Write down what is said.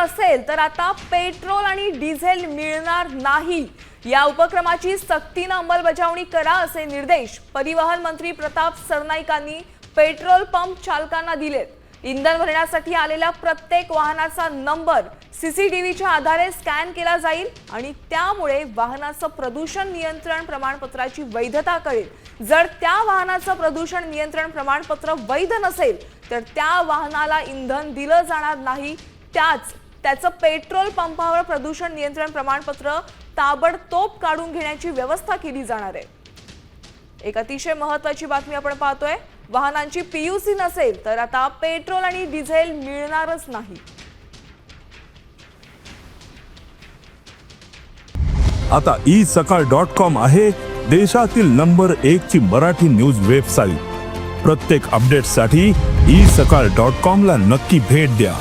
नसेल तर आता पेट्रोल आणि डिझेल मिळणार नाही. या उपक्रमाची सक्तीनं अंमलबजावणी करा असे निर्देश परिवहन मंत्री प्रताप सरनाईकांनी पेट्रोल पंप चालकांना दिलेत. इंधन भरण्यासाठी आलेल्या प्रत्येक वाहनाचा नंबर सीसीटीव्हीच्या आधारे स्कॅन केला जाईल आणि त्यामुळे वाहनाचं प्रदूषण नियंत्रण प्रमाणपत्राची वैधता कळेल. जर त्या वाहनाचं प्रदूषण नियंत्रण प्रमाणपत्र वैध नसेल तर त्या वाहनाला इंधन दिलं जाणार नाही. त्याच त्याचं पेट्रोल पंपावर प्रदूषण नियंत्रण प्रमाणपत्र ताबडतोब काढून घेण्याची व्यवस्था केली जाणार आहे. एक अतिशय महत्वाची बातमी आपण पाहतोय. वाहनांची पीयूसी नसेल तर आता पेट्रोल आणि डिझेल मिळणारच नाही. आता ई सकाळ डॉट कॉम आहे देशातील नंबर एक ची मराठी न्यूज वेबसाईट. प्रत्येक अपडेटसाठी ई सकाळ डॉट कॉम ला नक्की भेट द्या.